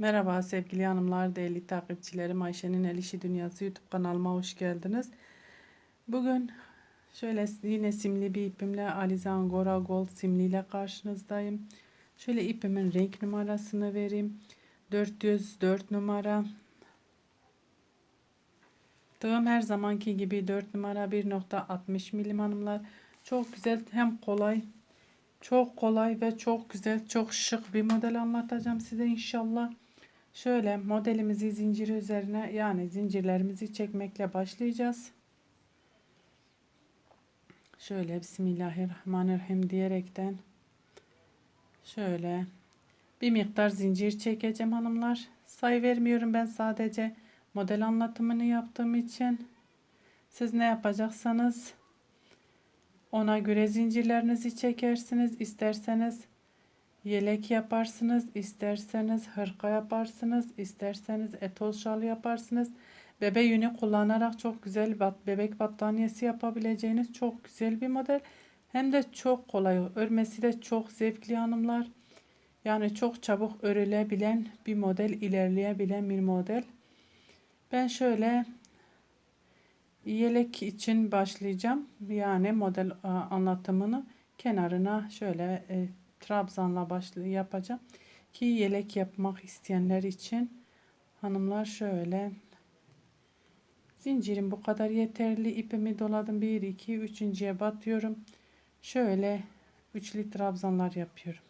Merhaba sevgili hanımlar, değerli takipçilerim. Ayşe'nin El İşi Dünyası YouTube kanalıma hoş geldiniz. Bugün şöyle yine simli bir ipimle Alize Angora Gold simliyle karşınızdayım. Şöyle ipimin renk numarasını vereyim. 404 numara. Tığım her zamanki gibi 4 numara 1.60 milim hanımlar. Çok güzel hem kolay çok kolay ve çok güzel, çok şık bir model anlatacağım size inşallah. Şöyle modelimizi zinciri üzerine yani zincirlerimizi çekmekle başlayacağız. Şöyle Bismillahirrahmanirrahim diyerekten şöyle bir miktar zincir çekeceğim hanımlar. Sayı vermiyorum ben sadece model anlatımını yaptığım için. Siz ne yapacaksanız ona göre zincirlerinizi çekersiniz. İsterseniz yelek yaparsınız, isterseniz hırka yaparsınız, isterseniz etol şal yaparsınız. Bebe yünü kullanarak çok güzel bat, bebek battaniyesi yapabileceğiniz çok güzel bir model. Hem de çok kolay. Örmesi de çok zevkli hanımlar. Yani çok çabuk örülebilen bir model, ilerleyebilen bir model. Ben şöyle yelek için başlayacağım. Yani model anlatımını kenarına şöyle e, trabzanla başlı yapacağım. Ki yelek yapmak isteyenler için hanımlar şöyle zincirim bu kadar yeterli. ipimi doladım. 1 2 3.'ye batıyorum. Şöyle üçlü trabzanlar yapıyorum.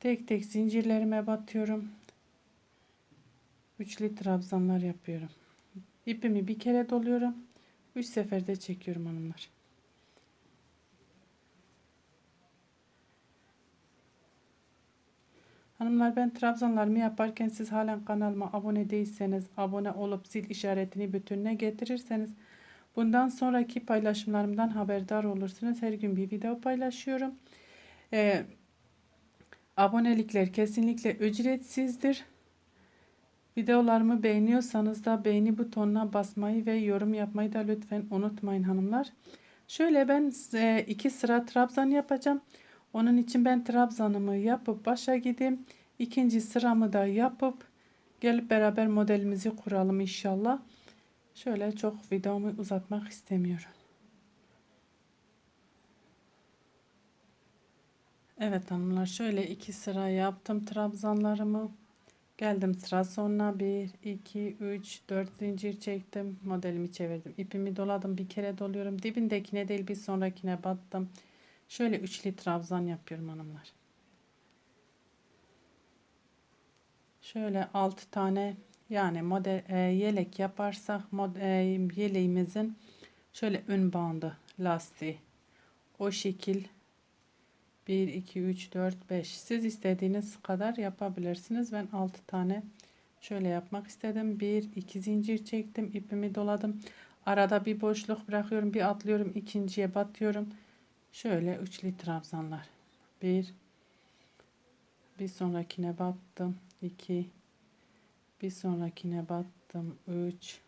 Tek tek zincirlerime batıyorum. Üçlü trabzanlar yapıyorum. İpimi bir kere doluyorum. Üç seferde çekiyorum hanımlar. Hanımlar ben trabzanlarımı yaparken siz halen kanalıma abone değilseniz abone olup zil işaretini bütününe getirirseniz bundan sonraki paylaşımlarımdan haberdar olursunuz. Her gün bir video paylaşıyorum. Ee, abonelikler kesinlikle ücretsizdir. Videolarımı beğeniyorsanız da beğeni butonuna basmayı ve yorum yapmayı da lütfen unutmayın hanımlar. Şöyle ben iki sıra trabzan yapacağım. Onun için ben trabzanımı yapıp başa gideyim. İkinci sıramı da yapıp gelip beraber modelimizi kuralım inşallah. Şöyle çok videomu uzatmak istemiyorum. Evet hanımlar şöyle iki sıra yaptım trabzanlarımı. Geldim sıra sonuna 1, 2, 3, 4 zincir çektim. Modelimi çevirdim. İpimi doladım. Bir kere doluyorum. Dibindekine değil bir sonrakine battım. Şöyle üçlü trabzan yapıyorum hanımlar. Şöyle 6 tane yani model e, yelek yaparsak mod, e, yeleğimizin şöyle ön bandı lastiği. O şekil. 1 2 3 4 5 siz istediğiniz kadar yapabilirsiniz. Ben 6 tane şöyle yapmak istedim. 1 2 zincir çektim ipimi doladım. Arada bir boşluk bırakıyorum bir atlıyorum ikinciye batıyorum şöyle üçlü trabzanlar 1 bir sonrakine battım 2 bir sonrakine battım 3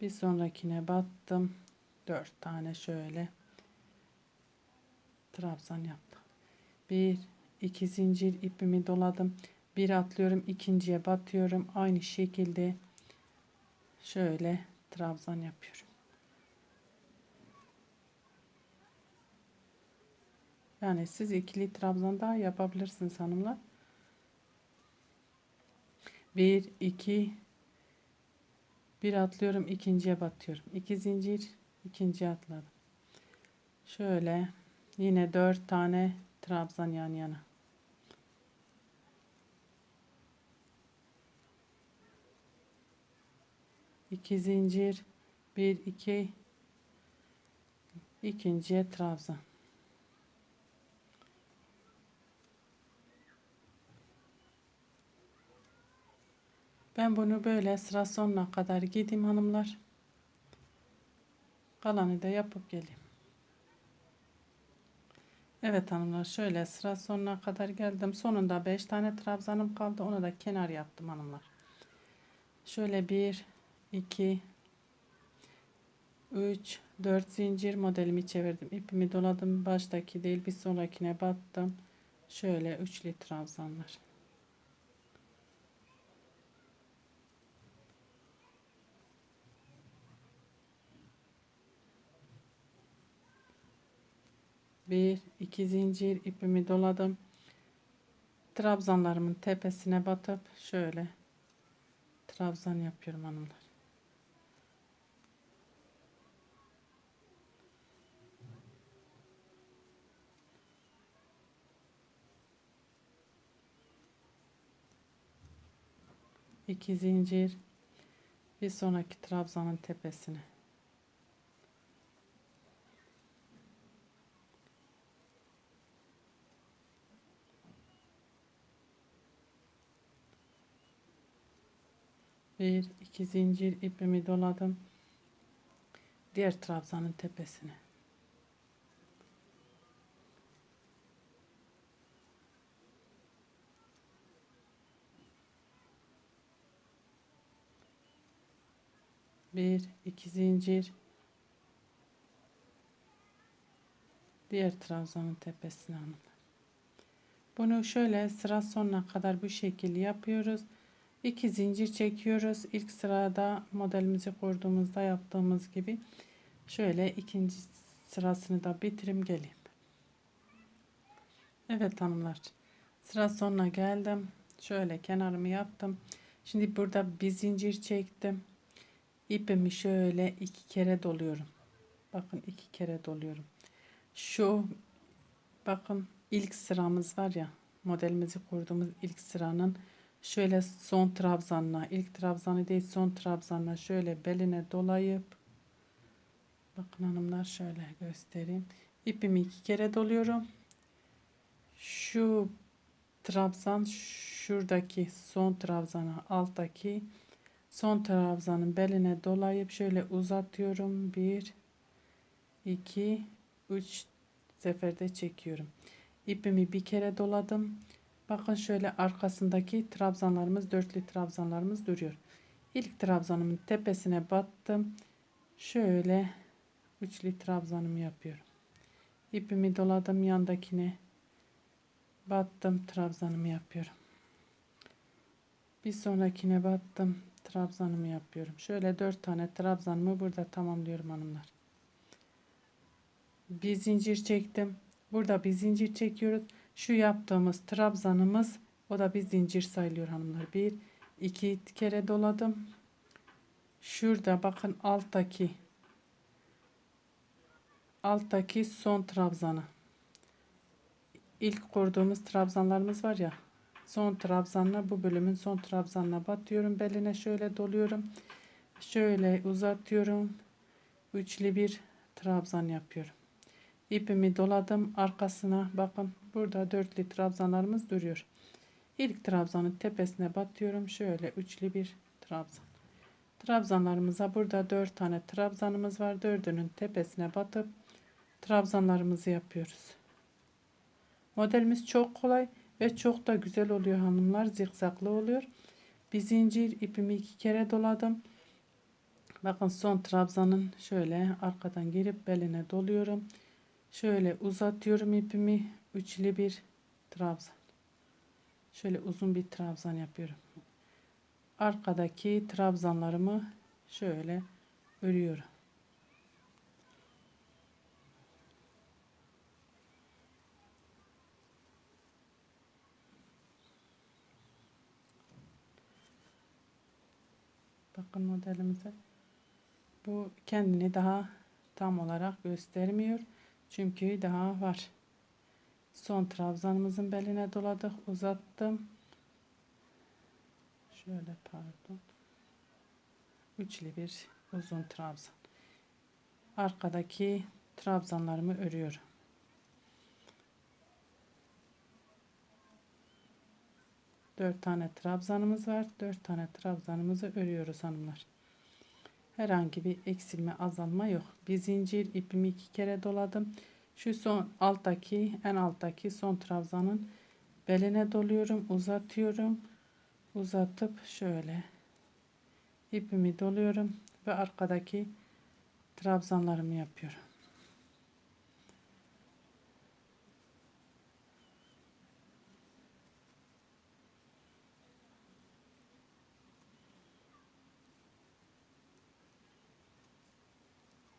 bir sonrakine battım 4 tane şöyle trabzan yaptım. Bir, iki zincir ipimi doladım. Bir atlıyorum, ikinciye batıyorum. Aynı şekilde şöyle trabzan yapıyorum. Yani siz ikili trabzan daha yapabilirsiniz hanımlar. Bir, iki, bir atlıyorum, ikinciye batıyorum. İki zincir, ikinciye atladım. Şöyle Yine dört tane trabzan yan yana. İki zincir, bir iki, ikinciye trabzan. Ben bunu böyle sıra sonuna kadar gideyim hanımlar. Kalanı da yapıp geleyim. Evet hanımlar şöyle sıra sonuna kadar geldim. Sonunda 5 tane trabzanım kaldı. Onu da kenar yaptım hanımlar. Şöyle 1 2 3 4 zincir modelimi çevirdim. İpimi doladım. Baştaki değil bir sonrakine battım. Şöyle üçlü trabzanlar. Bir iki zincir ipimi doladım. Trabzanlarımın tepesine batıp şöyle trabzan yapıyorum hanımlar. İki zincir bir sonraki trabzanın tepesine bir iki zincir ipimi doladım. Diğer trabzanın tepesine. Bir iki zincir. Diğer trabzanın tepesine hanımlar bunu şöyle sıra sonuna kadar bu şekilde yapıyoruz 2 zincir çekiyoruz. İlk sırada modelimizi kurduğumuzda yaptığımız gibi şöyle ikinci sırasını da bitirim geleyim. Evet hanımlar. Sıra sonuna geldim. Şöyle kenarımı yaptım. Şimdi burada bir zincir çektim. İpimi şöyle iki kere doluyorum. Bakın iki kere doluyorum. Şu bakın ilk sıramız var ya modelimizi kurduğumuz ilk sıranın şöyle son trabzanla ilk trabzanı değil son trabzanla şöyle beline dolayıp bakın hanımlar şöyle göstereyim. İpimi iki kere doluyorum. Şu trabzan şuradaki son trabzana alttaki son trabzanın beline dolayıp şöyle uzatıyorum. Bir iki üç seferde çekiyorum. İpimi bir kere doladım Bakın şöyle arkasındaki trabzanlarımız, dörtlü trabzanlarımız duruyor. İlk trabzanımın tepesine battım. Şöyle üçlü trabzanımı yapıyorum. İpimi doladım yandakine. Battım trabzanımı yapıyorum. Bir sonrakine battım trabzanımı yapıyorum. Şöyle dört tane trabzanımı burada tamamlıyorum hanımlar. Bir zincir çektim. Burada bir zincir çekiyoruz. Şu yaptığımız trabzanımız o da bir zincir sayılıyor hanımlar. Bir, iki kere doladım. Şurada bakın alttaki alttaki son trabzanı. İlk kurduğumuz trabzanlarımız var ya. Son trabzanla bu bölümün son trabzanına batıyorum. Beline şöyle doluyorum. Şöyle uzatıyorum. Üçlü bir trabzan yapıyorum. İpimi doladım arkasına bakın burada dörtlü trabzanlarımız duruyor. İlk trabzanın tepesine batıyorum. Şöyle üçlü bir trabzan. Trabzanlarımıza burada dört tane trabzanımız var. Dördünün tepesine batıp trabzanlarımızı yapıyoruz. Modelimiz çok kolay ve çok da güzel oluyor hanımlar. Zikzaklı oluyor. Bir zincir ipimi iki kere doladım. Bakın son trabzanın şöyle arkadan girip beline doluyorum. Şöyle uzatıyorum ipimi. Üçlü bir trabzan. Şöyle uzun bir trabzan yapıyorum. Arkadaki trabzanlarımı şöyle örüyorum. Bakın modelimize. Bu kendini daha tam olarak göstermiyor. Çünkü daha var. Son trabzanımızın beline doladık. Uzattım. Şöyle pardon. Üçlü bir uzun trabzan. Arkadaki trabzanlarımı örüyorum. Dört tane trabzanımız var. Dört tane trabzanımızı örüyoruz hanımlar. Herhangi bir eksilme azalma yok. Bir zincir ipimi iki kere doladım. Şu son alttaki en alttaki son trabzanın beline doluyorum. Uzatıyorum. Uzatıp şöyle ipimi doluyorum ve arkadaki trabzanlarımı yapıyorum.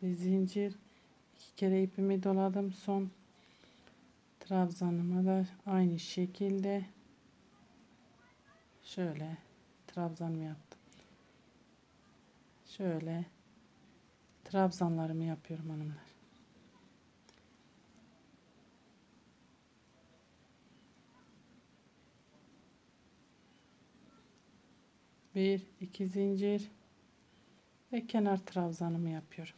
Bir zincir iki kere ipimi doladım son Trabzanıma da aynı şekilde şöyle trabzanımı yaptım. Şöyle trabzanlarımı yapıyorum hanımlar. Bir, iki zincir ve kenar trabzanımı yapıyorum.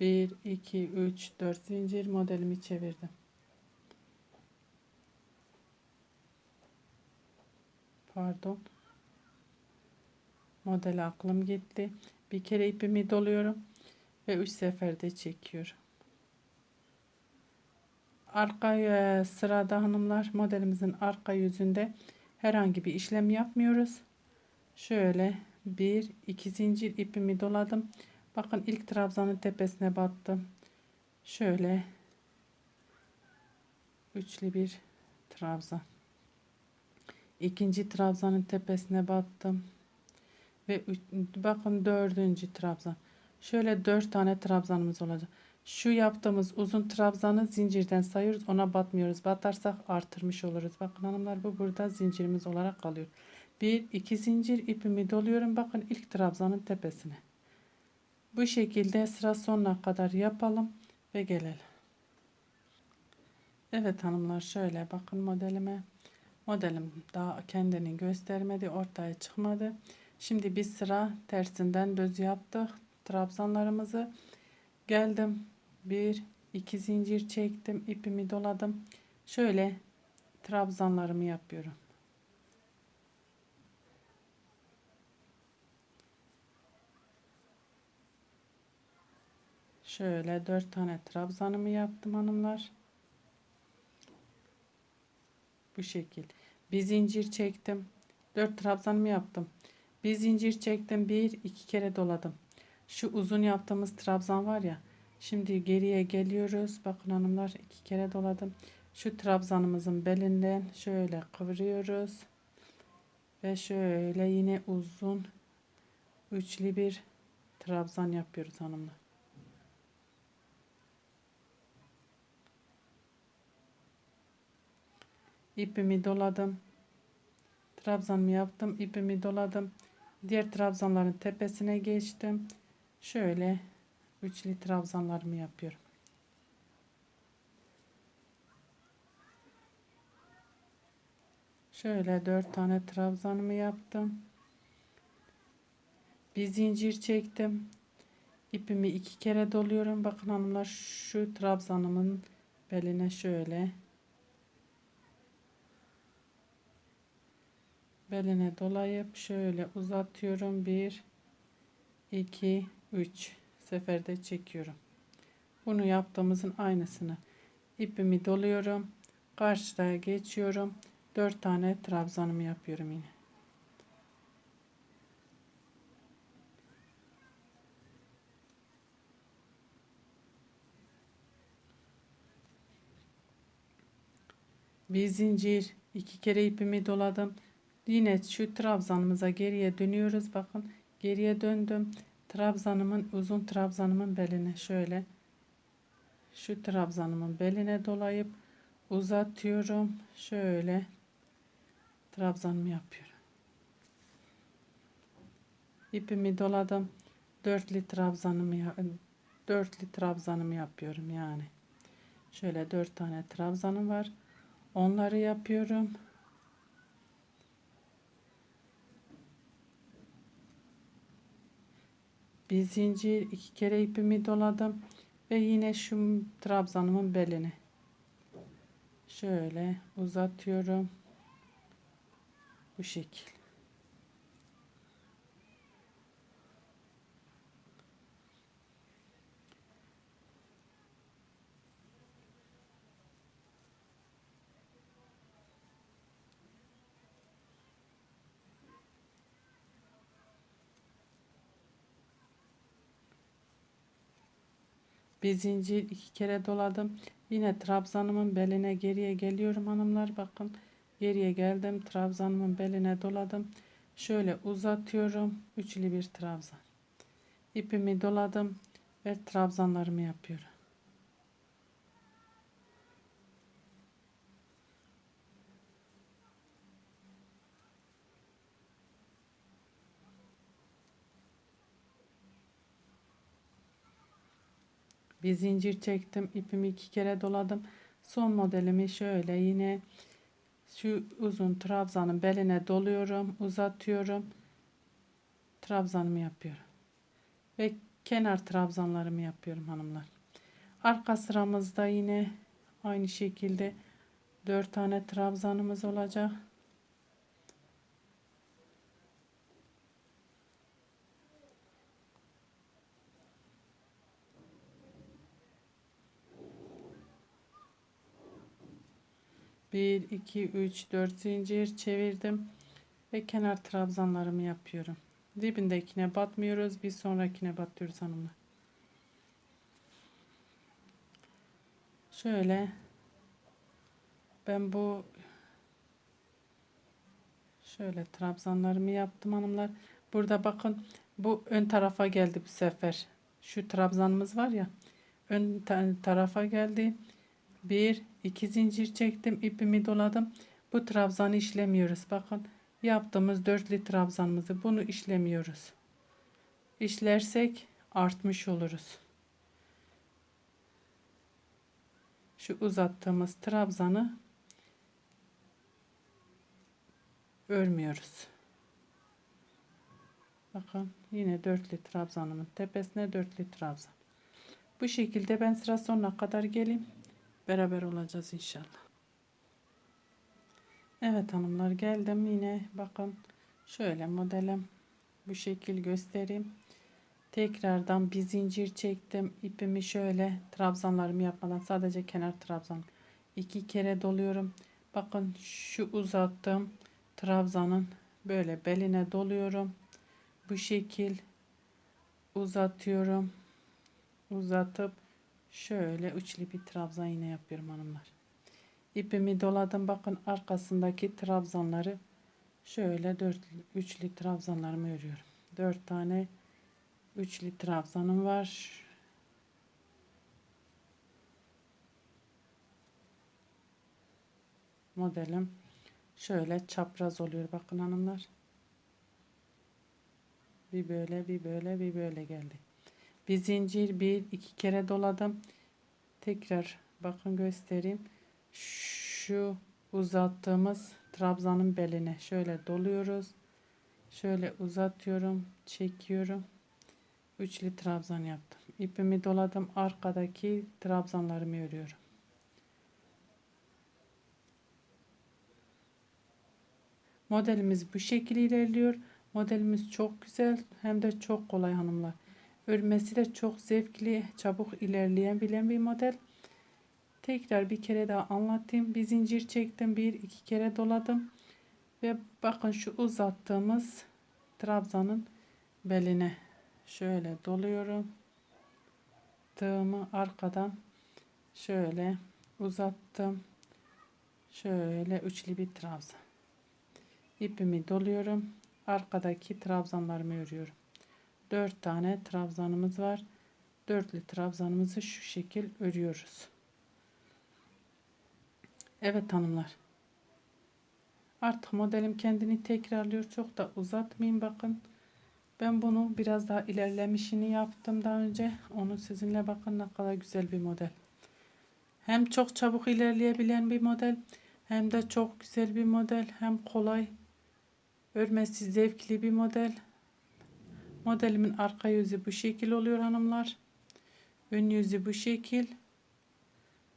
Bir, iki, üç, dört zincir modelimi çevirdim. Pardon. Model aklım gitti. Bir kere ipimi doluyorum ve üç seferde çekiyorum. Arka e, sırada hanımlar modelimizin arka yüzünde herhangi bir işlem yapmıyoruz. Şöyle bir iki zincir ipimi doladım. Bakın ilk trabzanın tepesine battım. Şöyle üçlü bir trabzan. İkinci trabzanın tepesine battım. Ve üç, bakın dördüncü trabzan. Şöyle dört tane trabzanımız olacak. Şu yaptığımız uzun trabzanı zincirden sayıyoruz. Ona batmıyoruz. Batarsak artırmış oluruz. Bakın hanımlar bu burada zincirimiz olarak kalıyor. Bir iki zincir ipimi doluyorum. Bakın ilk trabzanın tepesine. Bu şekilde sıra sonuna kadar yapalım ve gelelim. Evet hanımlar şöyle bakın modelime. Modelim daha kendini göstermedi. Ortaya çıkmadı. Şimdi bir sıra tersinden düz yaptık. Trabzanlarımızı geldim. Bir, iki zincir çektim. ipimi doladım. Şöyle trabzanlarımı yapıyorum. Şöyle dört tane trabzanımı yaptım hanımlar. Bu şekil. Bir zincir çektim. Dört trabzanımı yaptım. Bir zincir çektim. Bir iki kere doladım. Şu uzun yaptığımız trabzan var ya. Şimdi geriye geliyoruz. Bakın hanımlar iki kere doladım. Şu trabzanımızın belinden şöyle kıvırıyoruz. Ve şöyle yine uzun üçlü bir trabzan yapıyoruz hanımlar. İpimi doladım. Trabzanımı yaptım. ipimi doladım. Diğer trabzanların tepesine geçtim. Şöyle üçlü trabzanlarımı yapıyorum. Şöyle dört tane trabzanımı yaptım. Bir zincir çektim. İpimi iki kere doluyorum. Bakın hanımlar şu trabzanımın beline şöyle beline dolayıp şöyle uzatıyorum. 1 2 3 seferde çekiyorum. Bunu yaptığımızın aynısını ipimi doluyorum. Karşıya geçiyorum. 4 tane trabzanımı yapıyorum yine. Bir zincir, iki kere ipimi doladım. Yine şu trabzanımıza geriye dönüyoruz. Bakın geriye döndüm. Trabzanımın uzun trabzanımın beline şöyle şu trabzanımın beline dolayıp uzatıyorum. Şöyle trabzanımı yapıyorum. İpimi doladım. Dörtlü trabzanımı dörtlü trabzanımı yapıyorum yani. Şöyle dört tane trabzanım var. Onları yapıyorum. Bir zincir iki kere ipimi doladım ve yine şu trabzanımın belini şöyle uzatıyorum. Bu şekil bir zincir iki kere doladım Yine trabzanımın beline geriye geliyorum hanımlar. Bakın geriye geldim. Trabzanımın beline doladım. Şöyle uzatıyorum. Üçlü bir trabzan. İpimi doladım ve trabzanlarımı yapıyorum. Bir zincir çektim. ipimi iki kere doladım. Son modelimi şöyle yine şu uzun trabzanın beline doluyorum. Uzatıyorum. Trabzanımı yapıyorum. Ve kenar trabzanlarımı yapıyorum hanımlar. Arka sıramızda yine aynı şekilde 4 tane trabzanımız olacak. Bir, iki, üç, dört zincir çevirdim ve kenar trabzanlarımı yapıyorum. Dibindekine batmıyoruz. Bir sonrakine batıyoruz hanımlar. Şöyle ben bu şöyle trabzanlarımı yaptım hanımlar. Burada bakın bu ön tarafa geldi bu sefer. Şu trabzanımız var ya ön tarafa geldi. Bir iki zincir çektim ipimi doladım. Bu trabzanı işlemiyoruz. Bakın yaptığımız dörtlü trabzanımızı bunu işlemiyoruz. İşlersek artmış oluruz. Şu uzattığımız trabzanı örmüyoruz. Bakın yine dörtlü trabzanımın tepesine dörtlü trabzan. Bu şekilde ben sıra sonuna kadar geleyim. Beraber olacağız inşallah. Evet hanımlar geldim yine bakın şöyle modelim bu şekil göstereyim. Tekrardan bir zincir çektim. ipimi şöyle trabzanlarımı yapmadan sadece kenar trabzan iki kere doluyorum. Bakın şu uzattığım trabzanın böyle beline doluyorum. Bu şekil uzatıyorum. Uzatıp şöyle üçlü bir trabzan yine yapıyorum hanımlar. İpimi doladım bakın arkasındaki trabzanları şöyle dört üçlü trabzanlarımı örüyorum. Dört tane üçlü trabzanım var. Modelim şöyle çapraz oluyor bakın hanımlar. Bir böyle bir böyle bir böyle geldi bir zincir bir iki kere doladım tekrar bakın göstereyim şu uzattığımız trabzanın beline şöyle doluyoruz. Şöyle uzatıyorum, çekiyorum. Üçlü trabzan yaptım. İpimi doladım. Arkadaki trabzanlarımı örüyorum. Modelimiz bu şekilde ilerliyor. Modelimiz çok güzel hem de çok kolay hanımlar. Örmesi de çok zevkli, çabuk ilerleyen bilen bir model. Tekrar bir kere daha anlatayım. Bir zincir çektim. Bir iki kere doladım. Ve bakın şu uzattığımız trabzanın beline şöyle doluyorum. Tığımı arkadan şöyle uzattım. Şöyle üçlü bir trabzan. İpimi doluyorum. Arkadaki trabzanlarımı örüyorum. Dört tane trabzanımız var. Dörtlü trabzanımızı şu şekil örüyoruz. Evet hanımlar. Artık modelim kendini tekrarlıyor. Çok da uzatmayayım bakın. Ben bunu biraz daha ilerlemişini yaptım daha önce. Onu sizinle bakın ne kadar güzel bir model. Hem çok çabuk ilerleyebilen bir model. Hem de çok güzel bir model. Hem kolay. Örmesi zevkli bir model. Modelimin arka yüzü bu şekil oluyor hanımlar. Ön yüzü bu şekil.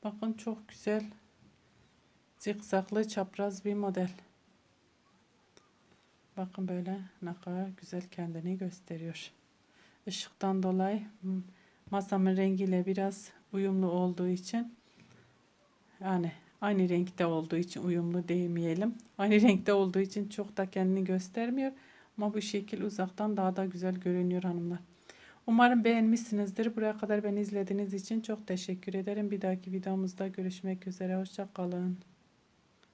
Bakın çok güzel zikzaklı çapraz bir model. Bakın böyle ne kadar güzel kendini gösteriyor. Işıktan dolayı masamın rengiyle biraz uyumlu olduğu için yani aynı renkte olduğu için uyumlu demeyelim. Aynı renkte olduğu için çok da kendini göstermiyor. Ama bu şekil uzaktan daha da güzel görünüyor hanımlar. Umarım beğenmişsinizdir. Buraya kadar beni izlediğiniz için çok teşekkür ederim. Bir dahaki videomuzda görüşmek üzere. Hoşça kalın.